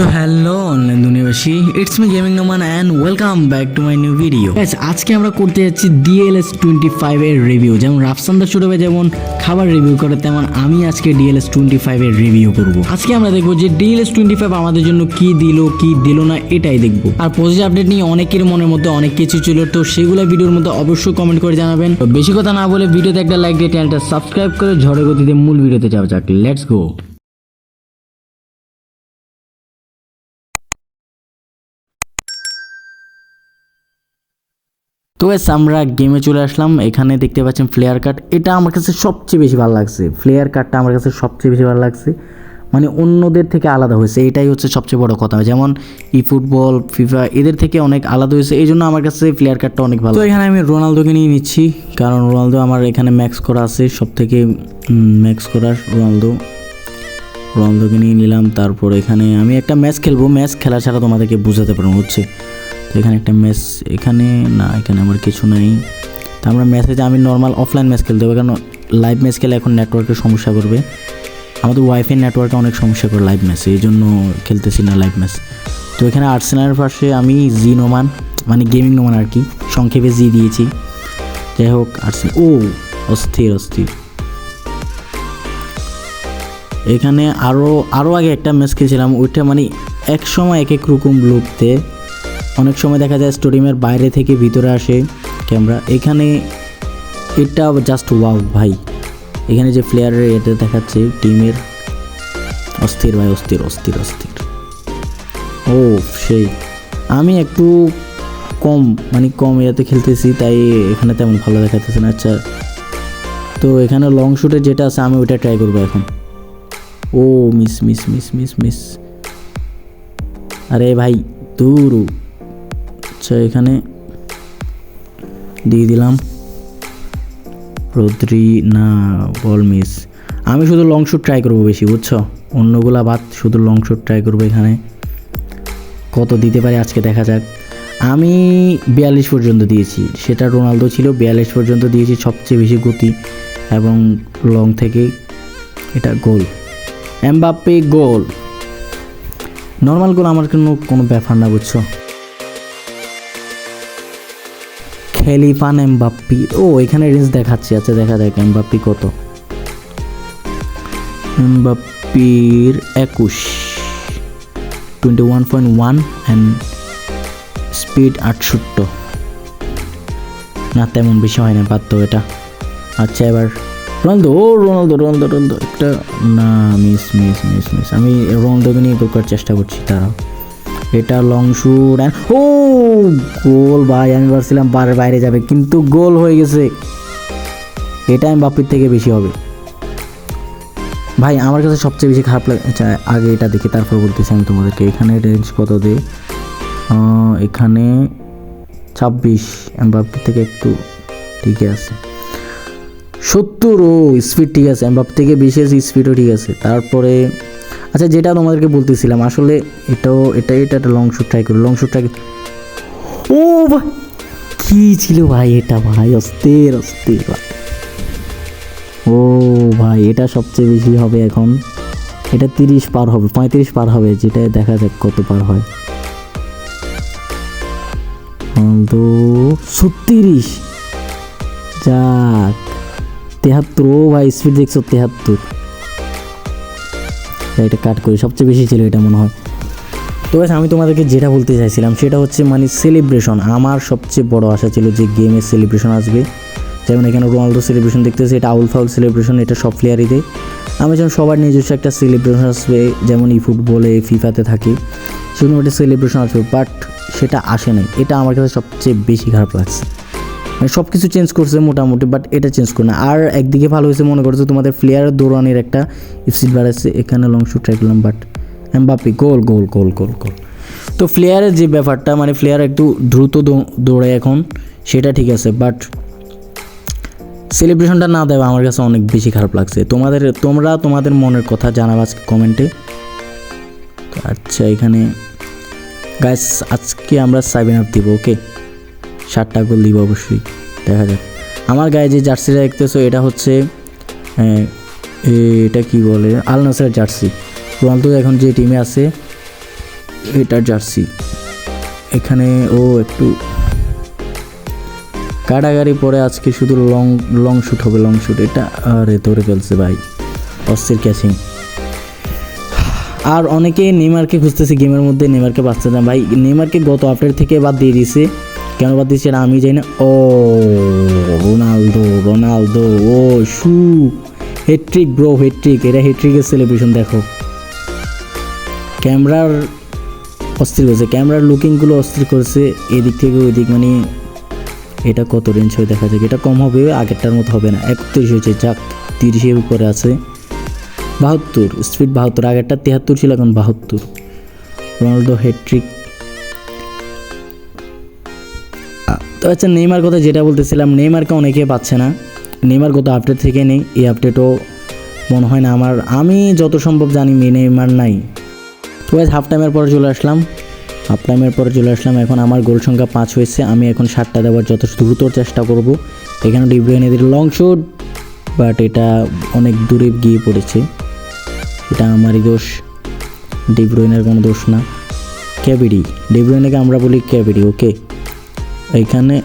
তো hello online দুনিয়াবাসী it's me gaming Noman and welcome back to my new video আজকে আমরা করতে যাচ্ছি ডিএলএস টোয়েন্টি ফাইভের রিভিউ যেমন রাফসান্দা ভাই যেমন খাবার রিভিউ করে, তেমন আমি আজকে ডিএলএস টোয়েন্টি ফাইভের রিভিউ করব। আজকে আমরা দেখব যে ডিএলএস টোয়েন্টি ফাইভ আমাদের জন্য কি দিল কি দিল না, এটাই দেখব। আর পজিটিভ আপডেট নিয়ে অনেকের মনের মধ্যে অনেক কিছু ছিল, তো সেগুলো ভিডিওর মধ্যে অবশ্যই কমেন্ট করে জানাবেন। বেশি কথা না বলে, ভিডিওতে একটা লাইক দিয়ে চ্যানেলটা সাবস্ক্রাইব করে ঝড়ে গতিতে মূল ভিডিওতে যাওয়া যাক। লেটস গো তো এস আমরা গেমে চলে আসলাম। এখানে দেখতে পাচ্ছেন ফ্লেয়ার কার্ড এটা আমার কাছে সবচেয়ে বেশি ভালো লাগছে। ফ্লেয়ার কার্ডটা আমার কাছে সবচেয়ে বেশি ভালো লাগছে। মানে অন্যদের থেকে আলাদা হয়েছে। এটাই হচ্ছে সবচেয়ে বড় কথা। যেমন ই ফুটবল ফিফা এদের থেকে অনেক আলাদা হয়েছে। এই জন্য আমার কাছে প্লেয়ার কার্ডটা অনেক ভালো তো এখানে আমি রোনালদোকে নিয়ে নিচ্ছি। কারণ রোনালদো আমার এখানে ম্যাক্স করা আছে। সব থেকে ম্যাক্স করা রোনালদো। রোনালদোকে নিয়ে নিলাম। তারপর এখানে আমি একটা ম্যাচ খেলব। ম্যাচ খেলা ছাড়া তোমাদেরকে বোঝাতে পারব হচ্ছে তো এখানে একটা ম্যাচ এখানে না, এখানে আমার কিছু নেই। তো আমরা ম্যাচে আমি নর্মাল অফলাইন ম্যাচ খেলতে হবে, কারণ লাইভ ম্যাচ খেলে এখন নেটওয়ার্কের সমস্যা করবে। আমাদের ওয়াইফাই নেটওয়ার্কে অনেক সমস্যা করে লাইভ ম্যাচে এই জন্য খেলতেছি না লাইভ ম্যাচ তো এখানে আর্সেনালের পাশে আমি জি নোমান মানে গেমিং নোমান আর কি, সংক্ষেপে জি দিয়েছি। যাই হোক আর্সেনাল ও, অস্থির অস্থির। এখানে আরও আরও আগে একটা ম্যাচ খেলছিলাম, ওইটা মানে এক সময় এক এক রকম লুকতে অনেক সময় দেখা যায় স্টেডিয়ামের বাইরে থেকে ভিতরে আসে ক্যামেরা এখানে এটা জাস্ট ওয়াও ভাই। এখানে যে প্লেয়ারের এটা দেখাচ্ছে টিমের অস্থির ভাই, অস্থির অস্থির অস্থির। ও, সেই। আমি একটু কম মানে কম ইয়েতে খেলতেছি, তাই এখানে তেমন ভালো দেখাতেছে না। আচ্ছা তো এখানে লং শুটে যেটা আছে, আমি ওইটা ট্রাই করব এখন। ও miss miss miss miss miss আরে ভাই, দূর। আচ্ছা এখানে। দিয়ে দিলাম। রোদ্রি, না, বল মিস। আমি শুধু লং শুট ট্রাই করব বেশি, বুঝছ? অন্যগুলা বাদ, শুধু লং শুট ট্রাই করব এখানে। কত দিতে পারি আজকে দেখা যাক। আমি বিয়াল্লিশ পর্যন্ত দিয়েছি। সেটা রোনালদো ছিল, বিয়াল্লিশ পর্যন্ত দিয়েছি সবচেয়ে বেশি গতি এবং লং থেকে এটা গোল এমবাপ্পে গোল নর্মাল গোল আমার কোনো কোনো ব্যাপার না, বুঝছ? খেলিফান এমবাপ্পি। ও, এখানে রেঞ্জ দেখাচ্ছি। আচ্ছা দেখা যাক, এমবাপ্পি কত? এমবাপ্পির একুশ। Twenty one point one and speed আটষট্টি। না, তেমন বেশি হয় না, বাদ তো এটা। আচ্ছা এবার রোনালদো। ও, রোনালদো রোনালদো রোনালদো। একটা, না মিস মিস মিস মিস আমি রোনালদোকে নিয়ে করার চেষ্টা করছি তারা এটা লং শুট ও, গোল ভাই, আমি ভাবছিলাম বারের বাইরে যাবে, কিন্তু গোল হয়ে গেছে। এটা আমি বাপির থেকে বেশি হবে। ভাই, আমার কাছে সবচেয়ে বেশি খারাপ লাগে আচ্ছা আগে এটা দেখি, তারপর বলতেছি আমি তোমাদেরকে। এখানে রেঞ্জ কত দে? এখানে ছাব্বিশ এমবাপ্পির থেকে একটু ঠিকই আছে। সত্তর, ও স্পিড ঠিক আছে এমবাপ থেকে বেশি আছে স্পিডও ঠিক আছে। তারপরে আচ্ছা যেটা তোমাদেরকে বলতেছিলাম, আসলে এটাও, এটা এটা একটা লং শুট ট্রাই করি লং শুট ট্রাই ও কি ছিল ভাই এটা ভাই? অস্থির অস্থির। ও ভাই, এটা সবচেয়ে বেশি হবে এখন। এটা তিরিশ পার হবে, পঁয়ত্রিশ পার হবে, যেটা দেখা যাক কত পার হয়। তো ছত্রিশ। যাক, তেহাত্তর, ও ভাই স্পিড দেখছ, তেহাত্তর। এটা কাট করি। সবচেয়ে বেশি ছিল এটা মনে হয়। তো ব্যাস আমি তোমাদেরকে যেটা বলতে চাইছিলাম, সেটা হচ্ছে মানে সেলিব্রেশন আমার সবচেয়ে বড় আশা ছিল যে গেমের সেলিব্রেশন আসবে। যেমন এখানে রোনালদো সেলিব্রেশন দেখতেছি, এটা আউল ফাউল সেলিব্রেশন এটা সব প্লেয়ারই দেয়। আমি যেমন সবার নিজস্ব একটা সেলিব্রেশন আসবে, যেমন ই ফুটবলে ফিফাতে থাকে, সেরকম একটা সেলিব্রেশন আসবে বাট সেটা আসে নাই। এটা আমার কাছে সবচেয়ে বেশি খারাপ লাগছে। সব কিছু চেঞ্জ করছে মোটামুটি বাট এটা চেঞ্জ করে না। আর একদিকে ভালো হয়েছে, মনে করছে তোমাদের প্লেয়ার দৌড়ানির একটা ইফসিট বাড়াচ্ছে এখানে লং শুট ট্রাই করলাম but Mbappe goal goal goal goal goal তো প্লেয়ারের যে ব্যাপারটা মানে প্লেয়ার একটু দ্রুত দৌ- দৌড়ায় এখন, সেটা ঠিক আছে বাট সেলিব্রেশনটা না দেওয়া আমার কাছে অনেক বেশি খারাপ লাগছে। তোমাদের, তোমরা তোমাদের মনের কথা জানাবে আজকে কমেন্টে আচ্ছা এখানে গাইস আজকে আমরা সেভেন আপ দিব ওকে ষাটটা গোল দিব অবশ্যই, দেখা যাক। আমার গায়ে যে জার্সিটা দেখতেছো, এটা হচ্ছে এটা কি বলে, আল নাসের জার্সি। রোনালদো এখন যে টিমে আছে, এটার জার্সি। এখানে ও একটু কাটাগাড়ি পরে আজকে শুধু লং লং শ্যুট হবে লং শ্যুট এটা আরে ধরে ফেলছে ভাই, অস্থির ক্যাচিং আর অনেকে নেইমারকে খুঁজতেছে, গেমের মধ্যে নেইমারকে পাচ্ছে না। ভাই, নেইমারকে গত আপডেট থেকে বাদ দিয়ে দিছে কেন বাদ দিচ্ছে না আমি জানি না। ও, রোনালদো রোনালদো, ও, শু। হেট্রিক ব্রো হেট্রিক এটা হেট্রিকের সেলিব্রেশন দেখো। ক্যামেরার অস্থির করেছে। ক্যামেরার লুকিংগুলো অস্থির করেছে। এদিক থেকে ওই দিক মানে এটা কত রেঞ্জ হয়ে দেখা যাক। এটা কম হবে, আগেরটার মতো হবে না। একত্রিশ হয়েছে, যাক তিরিশের উপরে আছে। বাহাত্তর স্পিড বাহাত্তর, আগেরটা তিয়াত্তর ছিল, এখন বাহাত্তর। রোনাল্ডো হেট্রিক তো আচ্ছা নেইমার কথা যেটা বলতেছিলাম, নেইমারকে অনেকে পাচ্ছে না। নেইমার গত আপডেট থেকে নেই, এই আপডেটও মনে হয় না আমার। আমি যত সম্ভব জানি নেইমার নাই। তো আজ হাফ টাইমের পরে চলে আসলাম। হাফ টাইমের পরে চলে আসলাম। এখন আমার গোল সংখ্যা পাঁচ হয়েছে। আমি এখন সাতটা দেওয়ার যথেষ্ট দ্রুত চেষ্টা করব। এখানে ডিব্রুয়েন এদের লং শুট বাট এটা অনেক দূরে গিয়ে পড়েছে। এটা আমারই দোষ। ডিব্রুয়েনের কোনো দোষ না। ক্যাবিডি ডিব্রুয়েনকে আমরা বলি ক্যাবিডি ওকে এইখানে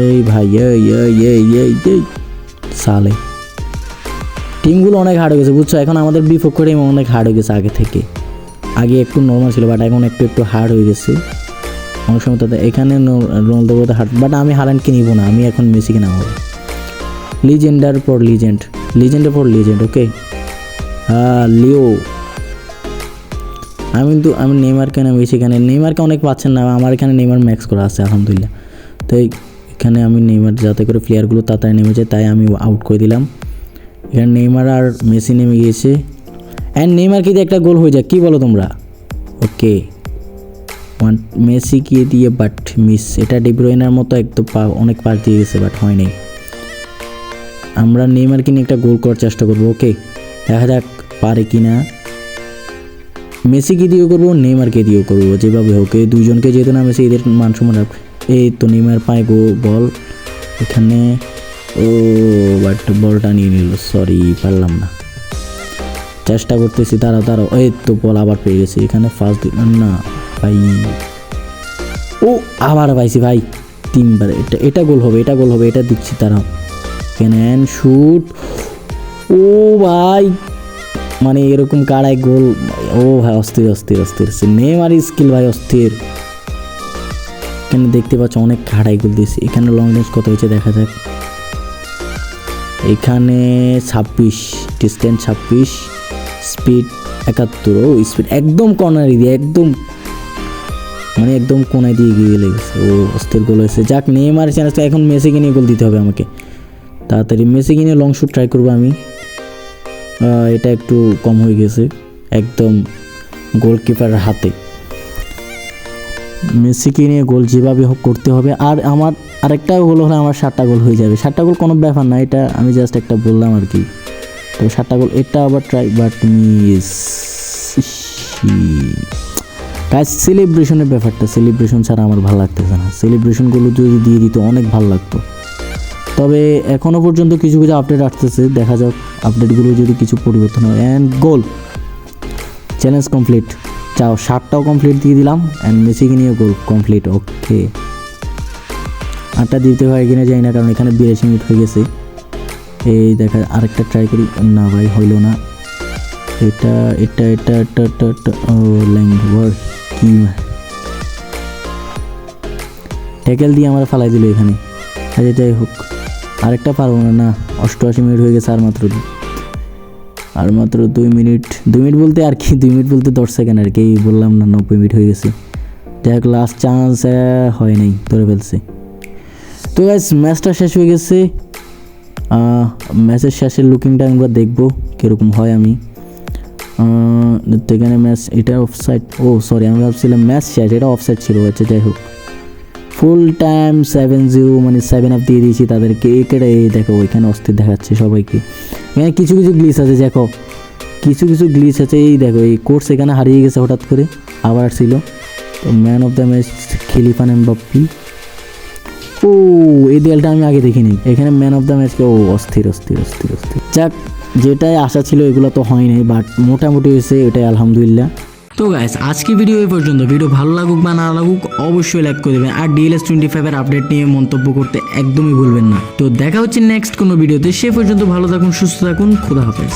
এই ভাই সালে। টিমগুলো অনেক হার্ড হয়ে গেছে, বুঝছ? এখন আমাদের বিপক্ষ টিম অনেক হার্ড হয়ে গেছে আগে থেকে। আগে একটু নর্মাল ছিল বাট এখন একটু একটু হার্ড হয়ে গেছে। অনেক সময় তাদের, এখানে রোনালদো বোধ হার্ড বাট আমি হারানকে নিব না, আমি এখন মেসিকে নামাবো। লিজেন্ডার পর লিজেন্ড লিজেন্ডের পর লিজেন্ড ওকে হ্যাঁ লিও। আমি কিন্তু, আমি নেইমারকে নামিয়েছি এখানে, নেইমারকে অনেক পাচ্ছেন না, আমার এখানে নেইমার ম্যাক্স করা আছে, আলহামদুলিল্লাহ। তো এখানে আমি নেইমার যাতে করে প্লেয়ারগুলো তাড়াতাড়ি নেমে যায়, তাই আমি আউট করে দিলাম। এখানে নেইমার আর মেসি নেমে গিয়েছে। অ্যান্ড নেইমার কি দিয়ে একটা গোল হয়ে যায়, কী বলো তোমরা? ওকে ওয়ান মেসি গিয়ে দিয়ে বাট মিস এটা ডিব্রোইনার মতো একদম পা- অনেক পাস দিয়ে গেছে বাট হয় নাই। আমরা নেইমারকে নিয়ে একটা গোল করার চেষ্টা করব ওকে দেখা যাক পারে কি না মেসিকে দিয়েও করব নেইমারকে দিয়েও করব? যেভাবে হোক, এই দুইজনকে যেহেতু না মেসি, এদের মান সম্মান রাখ এই তো নেইমার পায় গো, বল। এখানে ও বাট বলটা নিয়ে নিল সরি পারলাম না। চেষ্টা করতেছি, দাঁড়াও দাঁড়াও, এই তো বল আবার পেয়ে গেছি, এখানে ফার্স্ট না, ভাই। ও, আবার পাইছি ভাই, তিনবার। এটা এটা গোল হবে, এটা গোল হবে, এটা দিচ্ছি তারা ক্যান শুট ও ভাই মানে এরকম কাড়ায় গোল, ও ভাই অস্থির অস্থির অস্থির। নেমার স্কিল ভাই অস্থির। এখানে দেখতে পাচ্ছ অনেক কাড়াই গোল দিয়েছি। এখানে লং রেঞ্জ কত হয়েছে দেখা যাক। এখানে ছাব্বিশ ডিস্টেন্স ছাব্বিশ স্পিড একাত্তর। ও স্পিড একদম কর্নারি দিয়ে, একদম মানে একদম কোনায় দিয়ে গিয়ে লেগেছে ও, অস্থির গোল হয়েছে। যাক নেইমার চ্যান্সটা এখন মেসিকে নিয়ে গোল দিতে হবে আমাকে। তাড়াতাড়ি, মেসিকে নিয়ে লং শ্যুট ট্রাই করব আমি। এটা একটু কম হয়ে গেছে, একদম গোলকিপার হাতে। মেসিকে নিয়ে গোল যেভাবে হোক করতে হবে, আর আমার আরেকটা গোল হলে আমার সাতটা গোল হয়ে যাবে। সাতটা গোল কোনো ব্যাপার না, এটা আমি জাস্ট একটা বললাম আর কি। তো সাতটা গোল এটা আবার ট্রাই বাট মিস সেলিব্রেশনের ব্যাপারটা সেলিব্রেশন ছাড়া আমার ভালো লাগতেছে না। সেলিব্রেশনগুলো যদি দিয়ে দিত, অনেক ভালো লাগতো। তবে এখনও পর্যন্ত কিছু কিছু আপডেট আসতেছে, দেখা যাক আপডেটগুলো যদি কিছু পরিবর্তন হয়। অ্যান্ড গোল চ্যালেঞ্জ কমপ্লিট চাও, সাতটাও কমপ্লিট দিয়ে দিলাম অ্যান্ড মেসিকে নিয়ে গোল কমপ্লিট ওকে আটটা দিতে হয় কিনা যাই না, কারণ এখানে বিরাশি মিনিট হয়ে গেছে। এই দেখা, আরেকটা ট্রাই করি। না ভাই, হইল না। এটা এটা এটা এটা এটা এটা, ও ল্যাঙ্গুয়ার কি ট্যাকেল দিয়ে আমরা ফালাই দিল এখানে। আচ্ছা যাই হোক। আরেকটা পারব না না, অষ্টআশি মিনিট হয়ে গেছে আর মাত্র আর মাত্র দুই মিনিট দুই মিনিট বলতে আর কি, দুই মিনিট বলতে দশ সেকেন্ড আর কি বললাম না, নব্বই মিনিট হয়ে গেছে। যাই হোক লাস্ট চান্স হয় নাই, ধরে ফেলছে। তো গাইস ম্যাচটা শেষ হয়ে গেছে। ম্যাচের শেষের লুকিংটা আমরা দেখব, কীরকম হয় আমি। তো এখানে ম্যাচ এটা অফসাইড ও সরি আমি ভাবছিলাম ম্যাচ শেষ, এটা অফসাইড ছিল আচ্ছা যাই হোক। ফুল টাইম সেভেন জিরো মানে সেভেন আপ দিয়ে দিয়েছি তাদেরকে। এই কেটে এই দেখো, ওইখানে অস্থির দেখাচ্ছে সবাইকে। এখানে কিছু কিছু গ্লিচ আছে, দেখো। কিছু কিছু গ্লিচ আছে, এই দেখো, এই কোর্স এখানে হারিয়ে গেছে হঠাৎ করে। আবার ছিল। তো man of the match Kylian Mbappe ও, এই দেয়ালটা আমি আগে দেখিনি। এখানে ম্যান অফ দ্য ম্যাচকে ও, অস্থির অস্থির অস্থির অস্থির। যাক, যেটাই আশা ছিল, এগুলো তো হয়নি বাট মোটামুটি হয়েছে, এটাই আলহামদুলিল্লাহ। তো গাইস আজকে ভিডিও এই পর্যন্ত। ভিডিও ভালো লাগুক বা না লাগুক, অবশ্যই লাইক করে দেবেন। আর ডিএলএস টোয়েন্টি ফাইভের আপডেট নিয়ে মন্তব্য করতে একদমই ভুলবেন না। তো দেখা হচ্ছে নেক্সট কোনো ভিডিওতে সে পর্যন্ত ভালো থাকুন, সুস্থ থাকুন, খুদা হাফেজ।